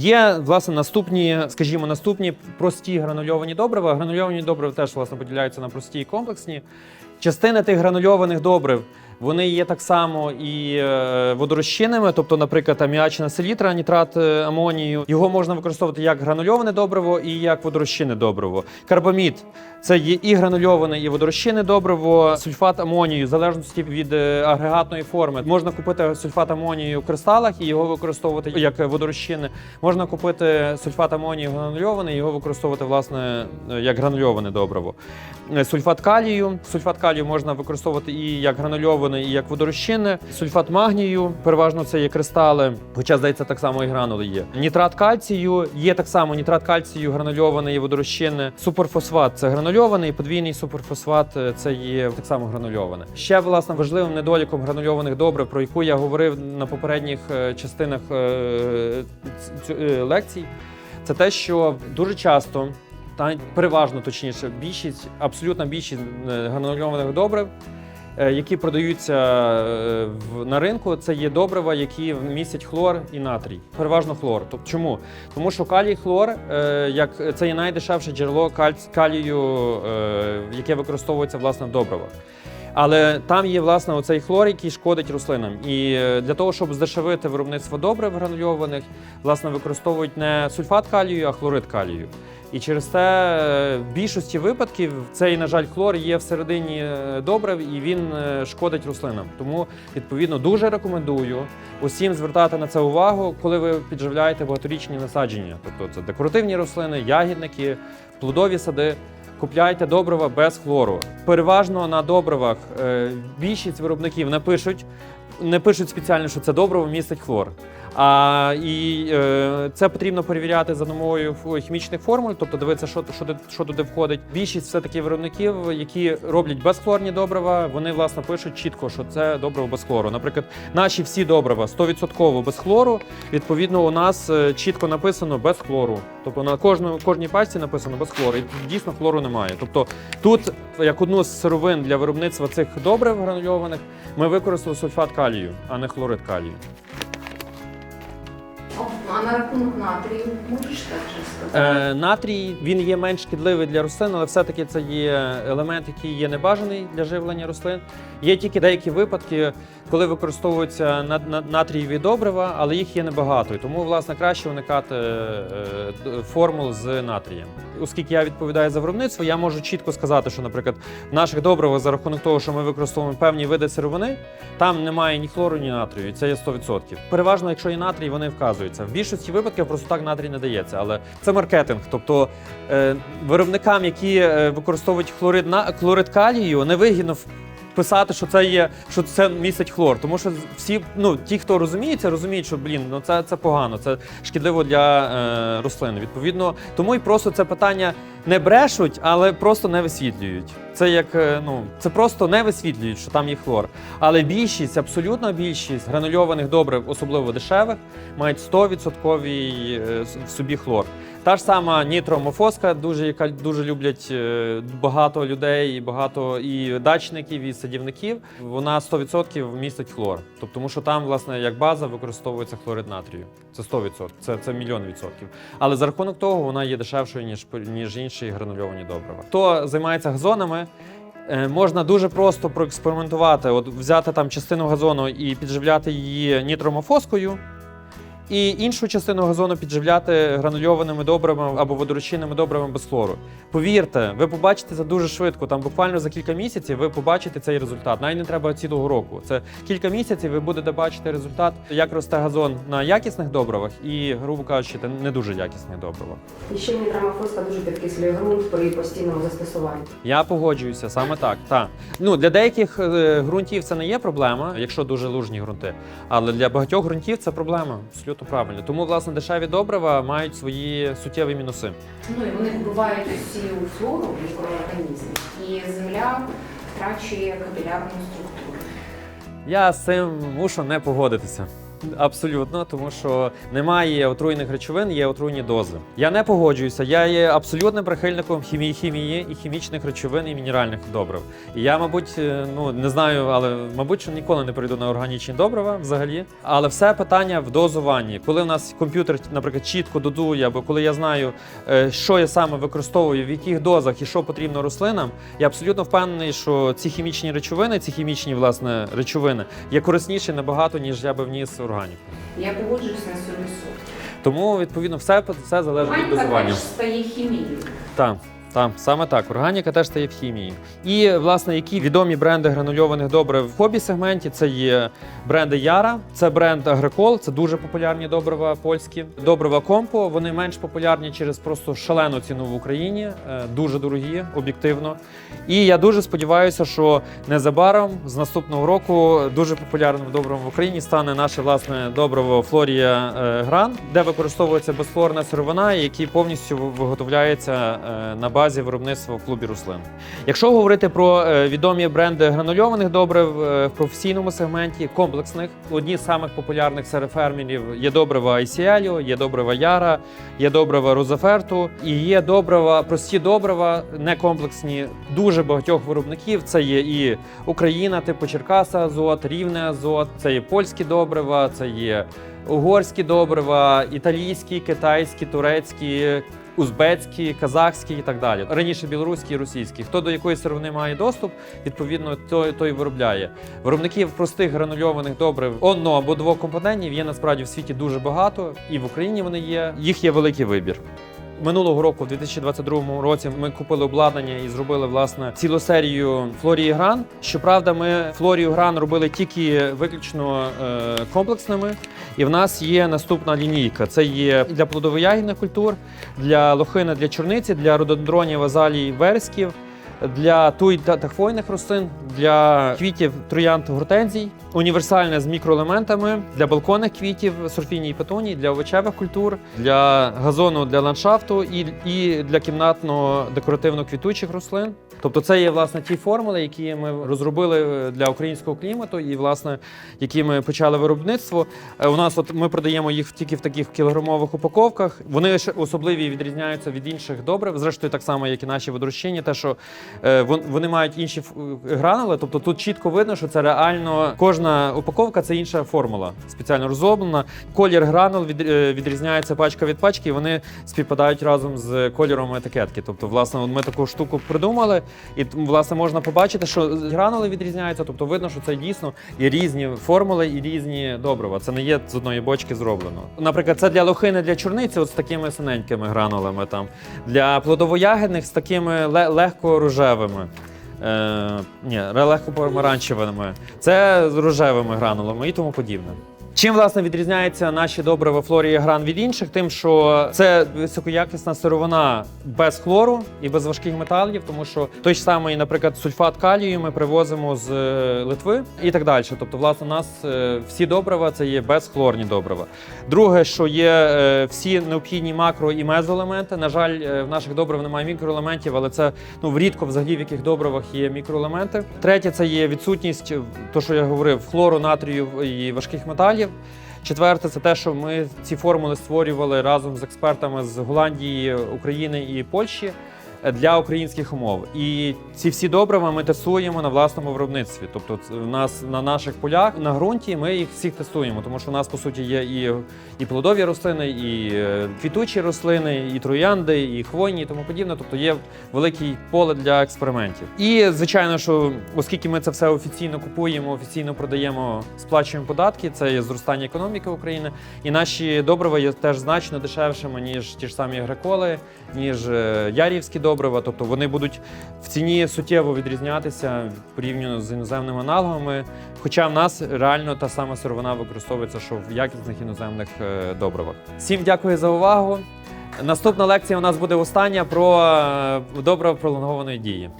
Є власне наступні, скажімо, наступні прості гранульовані добрива. Гранульовані добрива теж власне поділяються на прості і комплексні. Частина тих гранульованих добрив вони є так само і е, водорозчинними, тобто, наприклад, аміачна селітра, нітрат е, амонію. Його можна використовувати як гранульоване добриво і як водорозчинне добриво. Карбамід це є і гранульоване, і водорозчинне добриво, сульфат амонію, в залежності від е, агрегатної форми. Можна купити сульфат амонію в кристалах і його використовувати як водорозчинне. Можна купити сульфат амонію гранульований, і його використовувати власне як гранульоване добриво. Сульфат калію. Сульфат калію можна використовувати і як гранульоване, і як водорозчинне. Сульфат магнію, переважно це є кристали, хоча здається, так само і гранули є. Нітрат кальцію є так само нітрат кальцію, гранульований і водорозчинне. Суперфосфат це гранульований, подвійний суперфосфат е, це є так само гранульоване. Ще власне важливим недоліком гранульованих добрив, про яку я говорив на попередніх е, частинах е, лекцій, це те, що дуже часто та переважно точніше, більшість, абсолютна більшість гранульованих добрив, які продаються е, на ринку, це є добрива, які містять хлор і натрій. Переважно хлор. Тобто чому? Тому що калій хлор, е, як це є найдешевше джерело калію, е, яке використовується власне в добривах. Але там є власне оцей хлор, який шкодить рослинам. І е, для того, щоб здешевити виробництво добрив гранульованих, власне використовують не сульфат калію, а хлорид калію. І через це е, в більшості випадків цей, на жаль, хлор є всередині е, добрив і він е, шкодить рослинам. Тому відповідно дуже рекомендую усім звертати на це увагу, коли ви підживляєте багаторічні насадження. Тобто це декоративні рослини, ягідники, плодові сади. Купляйте добрива без хлору. Переважно на добривах більшість виробників не пишуть, не пишуть спеціально, що це добриво містить хлор. А і е, це потрібно перевіряти за допомогою хімічних формул, тобто дивитися, що, що, що туди входить. Більшість все таки виробників, які роблять безхлорні добрива, вони власне пишуть чітко, що це добриво без хлору. Наприклад, наші всі добрива 100% без хлору. Відповідно, у нас е, чітко написано без хлору. Тобто на кожному кожній пачці написано без хлору. І дійсно хлору немає. Тобто тут, як одну з сировин для виробництва цих добрив гранульованих, ми використали сульфат калію, а не хлорид калію. На рахунок натрію можеш так? Е, натрій він є менш шкідливий для рослин, але все-таки це є елемент, який є небажаний для живлення рослин. Є тільки деякі випадки, коли використовуються на- на- натрієві добрива, але їх є небагато. І тому, власне, краще уникати е, формул з натрієм. Оскільки я відповідаю за виробництво, я можу чітко сказати, що, наприклад, в наших добривах за рахунок того, що ми використовуємо певні види сировини, там немає ні хлору, ні натрію. Це є 100%. Переважно, якщо є натрій, вони вказуються. В більшості випадків просто так натрій не дається, але це маркетинг. Тобто е, виробникам, які е, використовують хлорид на хлорид калію, невигідно в- писати, що це є, що це містить хлор. Тому що всі, ну ті, хто розуміється, розуміють, що блін, ну це, це погано, це шкідливо для е, рослин. Відповідно, тому і просто це питання не брешуть, але просто не висвітлюють. Це як е, ну це просто не висвітлюють, що там є хлор. Але більшість, абсолютна більшість гранульованих добрив, особливо дешевих, мають 100% е, в собі хлор. Та ж сама нітромофоска, дуже яка дуже люблять е, багато людей, і багато і дачників, і садівників. Вона 100% містить хлор. Тобто, тому що там, власне, як база використовується хлорид натрію. Це 100%, це, це мільйон відсотків. Але за рахунок того вона є дешевшою ніж ніж інші гранульовані добрива. Хто займається газонами? Е, Можна дуже просто проекспериментувати, от взяти там частину газону і підживляти її нітромофоскою, і іншу частину газону підживляти гранульованими добривами або водорозчинними добривами без хлору. Повірте, ви побачите це дуже швидко. Там буквально за кілька місяців ви побачите цей результат. Навіть не треба цілого року. Це кілька місяців. Ви будете бачити результат, як росте газон на якісних добривах і, грубо кажучи, не дуже якісних добривах. І ще нітрамофоска дуже підкислює ґрунт при постійному застосуванні. Я погоджуюся саме так. Та ну для деяких е, ґрунтів це не є проблема, якщо дуже лужні ґрунти. Але для багатьох ґрунтів це проблема. Абсолютно правильно. Тому власне дешеві добрива мають свої суттєві мінуси. Ну і вони вбивають усі флору мікроорганізмів, і земля втрачує капілярну структуру. Я з цим мушу не погодитися. Абсолютно, тому що немає отруйних речовин, є отруйні дози. Я не погоджуюся. Я є абсолютним прихильником хімії, хімії і хімічних речовин і мінеральних добрив. І я, мабуть, е, ну не знаю, але мабуть, що ніколи не перейду на органічні добрива взагалі. Але все питання в дозуванні. Коли в нас комп'ютер, наприклад, чітко додує, або коли я знаю, е, що я саме використовую, в яких дозах і що потрібно рослинам, я абсолютно впевнений, що ці хімічні речовини, ці хімічні власне речовини є корисніші набагато, ніж я би вніс органіку. Я погоджуюсь на 100%. Тому відповідно все, все залежить від Органіка дозування. теж стає хімією. Так, так, саме так. Органіка теж стає в хімії. І власне, які відомі бренди гранульованих добрив в хобі сегменті, це є бренди Яра, це бренд Агрикол, це дуже популярні добрива польські. Добрива Компо. Вони менш популярні через просто шалену ціну в Україні, е, дуже дорогі, об'єктивно. І я дуже сподіваюся, що незабаром з наступного року дуже популярним добривом в Україні стане наше власне добриво Флорія е, Гран, де використовується безфлорна сировина, який повністю виготовляється е, на базі виробництва в клубі рослин. Якщо говорити про е, відомі бренди гранульованих добрив е, в професійному сегменті, комплексних, одні з самих популярних серед фермерів є добрива ICL, є добрива Яра, є добрива Розаферту і є добрива, прості добрива, не комплексні, дуже багатьох виробників. Це є і Україна, типу Черкаса Азот, Рівне Азот, це є польські добрива, це є угорські добрива, італійські, китайські, турецькі. Узбецькі, казахські і так далі. Раніше білоруські і російські. Хто до якої сировини має доступ, відповідно, той, той виробляє. Виробників простих гранульованих добрив одно або двокомпонентів є насправді в світі дуже багато, і в Україні вони є. Їх є великий вибір. Минулого року, в 2022 році, ми купили обладнання і зробили власне цілу серію Флорії Гран. Щоправда, ми Флорію Гран робили тільки виключно е, комплексними. І в нас є наступна лінійка: це є для плодово-ягідних культур, для лохини, для чорниці, для рододендронів, азалій, вересків, для туй та хвойних рослин, для квітів троянд гортензій, універсальне з мікроелементами для балконних квітів, сурфіній і для овочевих культур, для газону, для ландшафту і, і для кімнатно-декоративно-квітучих рослин. Тобто, це є власне ті формули, які ми розробили для українського клімату, і власне які ми почали виробництво. Е, У нас от ми продаємо їх тільки в таких кілограмових упаковках. Вони особливі відрізняються від інших добрив. Зрештою, так само, як і наші водорозчинні, те, що е, вони мають інші е, гранули. Тобто тут чітко видно, що це реально кожна упаковка це інша формула, спеціально розроблена. Колір гранул від, е, відрізняється пачка від пачки, і вони співпадають разом з кольором етикетки. Тобто, власне, ми таку штуку придумали, і власне можна побачити, що гранули відрізняються. Тобто видно, що це дійсно є різні формули і різні добрива. Це не є з одної бочки зроблено. Наприклад, це для лохини, для чорниці, от з такими синенькими гранулами там, для плодово-ягідних з такими ле- легко рожевими. Е, ні, легко помаранчевими. Це з рожевими гранулами і тому подібне. Чим власне відрізняється наші добрива Флорія Гран від інших? Тим, що це високоякісна сировина без хлору і без важких металів, тому що той ж самий, наприклад, сульфат калію ми привозимо з е, Литви і так далі. Тобто, власне, у нас е, всі добрива це є безхлорні добрива. Друге, що є е, всі необхідні макро і мезоелементи. На жаль, в наших добрив немає мікроелементів, але це ну рідко взагалі в яких добривах є мікроелементи. Третє це є відсутність, то що я говорив, хлору, натрію і важких металів. Четверте, це те, що ми ці формули створювали разом з експертами з Голландії, України і Польщі для українських умов. І ці всі добрива ми тестуємо на власному виробництві. Тобто, в нас на наших полях на ґрунті ми їх всіх тестуємо, тому що у нас по суті є і, і плодові рослини, і е, квітучі рослини, і троянди, і хвойні, і тому подібне. Тобто є велике поле для експериментів. І звичайно, що оскільки ми це все офіційно купуємо, офіційно продаємо, сплачуємо податки, це є зростання економіки України. І наші добрива є теж значно дешевшими, ніж ті ж самі греколи, ніж е, ярівські добрива. Тобто вони будуть в ціні суттєво відрізнятися порівняно з іноземними аналогами. Хоча в нас реально та сама сировина використовується, що в якісних іноземних е, добривах. Всім дякую за увагу. Наступна лекція у нас буде остання про е, пролонгованої дії.